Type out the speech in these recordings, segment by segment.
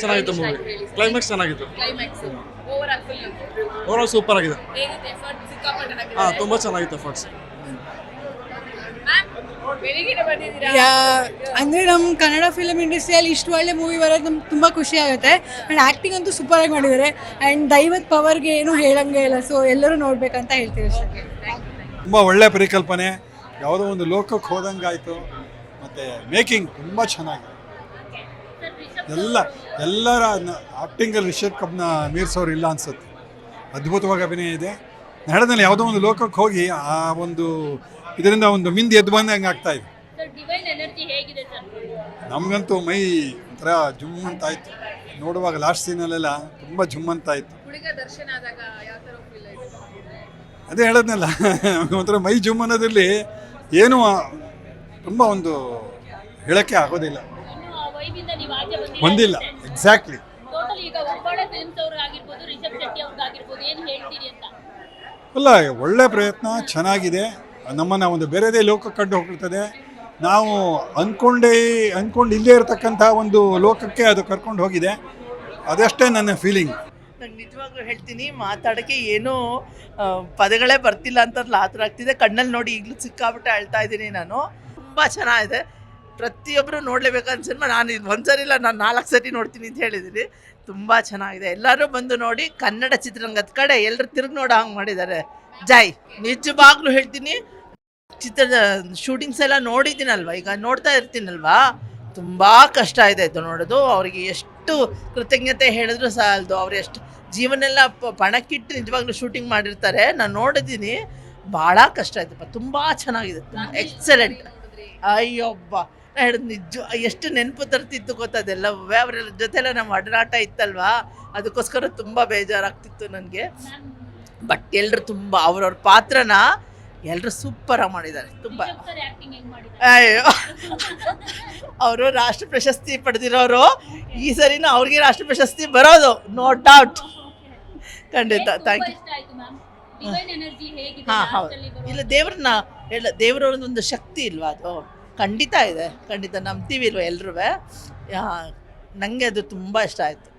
ಚೆನ್ನಾಗಿತ್ತು movie climax ಚೆನ್ನಾಗಿತ್ತು. Over all overall super ಆಗಿದೆ. ಹೇಗಿದೆ ಎಫರ್ಟ್ ಸಿಕ್ಕಾಪಟ್ಟೆ ಹಾ ತುಂಬಾ ಚೆನ್ನಾಗಿತ್ತು ಎಫರ್ಟ್ಸ್ ಅಂದ್ರೆ ನಮ್ಮ ಕನ್ನಡ ಫಿಲಮ್ ಇಂಡಸ್ಟ್ರಿಯಲ್ಲಿ ಇಷ್ಟು ಒಳ್ಳೆ ಮೂವಿ ಬರೋದು ನಮ್ಗೆ ತುಂಬ ಖುಷಿ ಆಗುತ್ತೆ. ಆ್ಯಂಡ್ ಆ್ಯಕ್ಟಿಂಗ್ ಅಂತೂ ಸೂಪರ್ ಆಗಿ ಮಾಡಿದ್ದಾರೆ. ಆ್ಯಂಡ್ ದೈವದ ಪವರ್ಗೆ ಏನು ಹೇಳಂಗೆ ಇಲ್ಲ. ಸೊ ಎಲ್ಲರೂ ನೋಡ್ಬೇಕಂತ ಹೇಳ್ತೀವಿ ಅಷ್ಟೇ. ತುಂಬ ಒಳ್ಳೆ ಪರಿಕಲ್ಪನೆ. ಯಾವುದೋ ಒಂದು ಲೋಕಕ್ಕೆ ಹೋದಂಗಾಯಿತು. ಮತ್ತು ಮೇಕಿಂಗ್ ತುಂಬ ಚೆನ್ನಾಗಿದೆ. ಎಲ್ಲ, ಎಲ್ಲರ ಆ್ಯಕ್ಟಿಂಗಲ್ಲಿ ರಿಷಬ್ ಕಪ್ನ ಮೀರ್ಸೋರು ಇಲ್ಲ ಅನ್ಸುತ್ತೆ. ಅದ್ಭುತವಾಗಿ ಅಭಿನಯ ಇದೆ. ನಡೆದಲ್ಲಿ ಯಾವುದೋ ಒಂದು ಲೋಕಕ್ಕೆ ಹೋಗಿ ಆ ಒಂದು ಇದರಿಂದ ಒಂದು ಮಿಂದಿ ಎದ್ದು ಬಂದಂಗೆ ಆಗ್ತಾ ಇದೆ. ನಮಗಂತೂ ಮೈ ಒಂಥರ ಜುಮ್ ಅಂತ ಆಯಿತು ನೋಡುವಾಗ ಲಾಸ್ಟ್ ಸೀನಲ್ಲೆಲ್ಲ ತುಂಬ ಜುಮ್ ಅಂತ ಆಯ್ತು ಅದೇ ಹೇಳದ್ನಲ್ಲ, ಒಂಥರ ಮೈ ಜುಮ್ ಅನ್ನೋದ್ರಲ್ಲಿ ಏನೂ ತುಂಬ ಒಂದು ಹೇಳೋಕ್ಕೆ ಆಗೋದಿಲ್ಲ. ಬಂದಿಲ್ಲ. ಎಕ್ಸಾಕ್ಟ್ಲಿ ಟೋಟಲ್ ಈಗ ಒಬ್ಬಳೆ ಫಿಲ್ಮ್ಸ್ ಅವ್ರು ರಿಷಬ್ ಶೆಟ್ಟಿ ಅವ್ರಿಗಾಗಿರ್ಬೋದು ಏನು ಹೇಳ್ತೀರಿ ಅಂತ? ಅಲ್ಲ ಒಳ್ಳೆ ಪ್ರಯತ್ನ ಚೆನ್ನಾಗಿದೆ. ನಮ್ಮನ್ನು ಒಂದು ಬೇರೆದೇ ಲೋಕ ಕಂಡು ಹೋಗಿರ್ತದೆ ನಾವು ಅಂದ್ಕೊಂಡೇ ಅಂದ್ಕೊಂಡು ಇಲ್ಲೇ ಇರತಕ್ಕಂಥ ಒಂದು ಲೋಕಕ್ಕೆ ಅದು ಕರ್ಕೊಂಡು ಹೋಗಿದೆ. ಅದಷ್ಟೇ ನನ್ನ ಫೀಲಿಂಗ್ ನಾನು ನಿಜವಾಗ್ಲೂ ಹೇಳ್ತೀನಿ ಮಾತಾಡೋಕ್ಕೆ ಏನೂ ಪದಗಳೇ ಬರ್ತಿಲ್ಲ ಅಂತ ಆ ಥರ ಆಗ್ತಿದೆ. ಕಣ್ಣಲ್ಲಿ ನೋಡಿ ಈಗಲೂ ಸಿಕ್ಕಾಬಿಟ್ಟೆ ಅಳ್ತಾ ಇದ್ದೀನಿ ನಾನು. ತುಂಬ ಚೆನ್ನಾಗಿದೆ. ಪ್ರತಿಯೊಬ್ಬರು ನೋಡಲೇಬೇಕು ಸಿನಿಮಾ. ನಾನು ಇದು ಒಂದು ಸರಿ ಇಲ್ಲ ನಾನು ನಾಲ್ಕು ಸರಿ ನೋಡ್ತೀನಿ ಅಂತ ಹೇಳಿದ್ದೀನಿ ತುಂಬ ಚೆನ್ನಾಗಿದೆ. ಎಲ್ಲರೂ ಬಂದು ನೋಡಿ ಕನ್ನಡ ಚಿತ್ರರಂಗದ ಕಡೆ ಎಲ್ಲರೂ ತಿರುಗಿ ನೋಡೋ ಹಂಗೆ ಮಾಡಿದ್ದಾರೆ ಜೈ ನಿಜವಾಗ್ಲೂ ಹೇಳ್ತೀನಿ ಚಿತ್ರದ ಶೂಟಿಂಗ್ಸ್ ಎಲ್ಲ ನೋಡಿದ್ದೀನಲ್ವ? ಈಗ ನೋಡ್ತಾ ಇರ್ತೀನಲ್ವಾ? ತುಂಬ ಕಷ್ಟ ಇದೆ ಇದು ನೋಡೋದು. ಅವರಿಗೆ ಎಷ್ಟು ಕೃತಜ್ಞತೆ ಹೇಳಿದ್ರು ಸಾಲದು. ಅವ್ರು ಎಷ್ಟು ಜೀವನೆಲ್ಲ ಪಣಕ್ಕಿಟ್ಟು ನಿಜವಾಗ್ಲೂ ಶೂಟಿಂಗ್ ಮಾಡಿರ್ತಾರೆ. ನಾನು ನೋಡಿದ್ದೀನಿ ಭಾಳ ಕಷ್ಟ ಆಯ್ತಪ್ಪ. ತುಂಬ ಚೆನ್ನಾಗಿದೆ. ಎಕ್ಸಲೆಂಟ್ ಅಯ್ಯೊಬ್ಬ. ನಿಜ ಎಷ್ಟು ನೆನಪು ತರ್ತಿತ್ತು ಗೊತ್ತದೆಲ್ಲ ಅವರ ಜೊತೆಲ್ಲ ನಮ್ಮ ಅಡನಾಟ ಇತ್ತಲ್ವಾ? ಅದಕ್ಕೋಸ್ಕರ ತುಂಬ ಬೇಜಾರಾಗ್ತಿತ್ತು ನನಗೆ. ಬಟ್ ಎಲ್ಲರೂ ತುಂಬ ಅವ್ರವ್ರ ಪಾತ್ರನ ಎಲ್ಲರೂ ಸೂಪರಾಗಿ ಮಾಡಿದ್ದಾರೆ. ತುಂಬ. ಅಯ್ಯೋ. ಅವರು ರಾಷ್ಟ್ರ ಪ್ರಶಸ್ತಿ ಪಡೆದಿರೋರು ಈ ಸರಿನೂ ಅವ್ರಿಗೆ ರಾಷ್ಟ್ರ ಪ್ರಶಸ್ತಿ ಬರೋದು ನೋ ಡೌಟ್ ಖಂಡಿತ. ಥ್ಯಾಂಕ್ ಯು ಹಾಂ. ಹೌದು. ಇಲ್ಲ ದೇವ್ರನ್ನ ಹೇಳ ದೇವರವ್ರದ್ದೊಂದು ಶಕ್ತಿ ಇಲ್ವಾ ಅದು? ಖಂಡಿತ ಇದೆ. ಖಂಡಿತ ನಂಬ್ತೀವಿ ಇಲ್ವಾ ಎಲ್ರೂ ನನಗೆ ಅದು ತುಂಬ ಇಷ್ಟ ಆಯಿತು.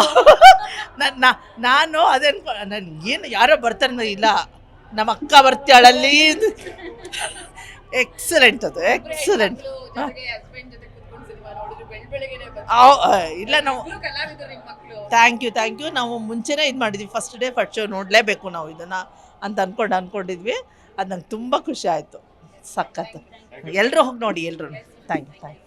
ನನ್- ಅದೇ ಏನು ಯಾರೋ ಬರ್ತಾರೆ ಇಲ್ಲ. ನಮ್ಮ ಅಕ್ಕ ಬರ್ತಾಳಲ್ಲಿ ಎಕ್ಸಲೆಂಟ್ ಅದು ಎಕ್ಸಲೆಂಟ್ ಇಲ್ಲ ನಾವು ಥ್ಯಾಂಕ್ ಯು ಥ್ಯಾಂಕ್ ಯು ನಾವು ಮುಂಚೆನೇ ಇದು ಮಾಡಿದ್ವಿ. ಫಸ್ಟ್ ಡೇ ಫಸ್ಟ್ ಶೋ ನೋಡಲೇಬೇಕು ನಾವು ಇದನ್ನು. ಅಂತ ಅಂದ್ಕೊಂಡು ಅಂದ್ಕೊಂಡಿದ್ವಿ ಅದು ನಂಗೆ ತುಂಬ ಖುಷಿ ಆಯಿತು. ಸಖತ್ತು ಎಲ್ಲರೂ ಹೋಗಿ ನೋಡಿ ಎಲ್ಲರೂ ಥ್ಯಾಂಕ್ ಯು ಥ್ಯಾಂಕ್ ಯು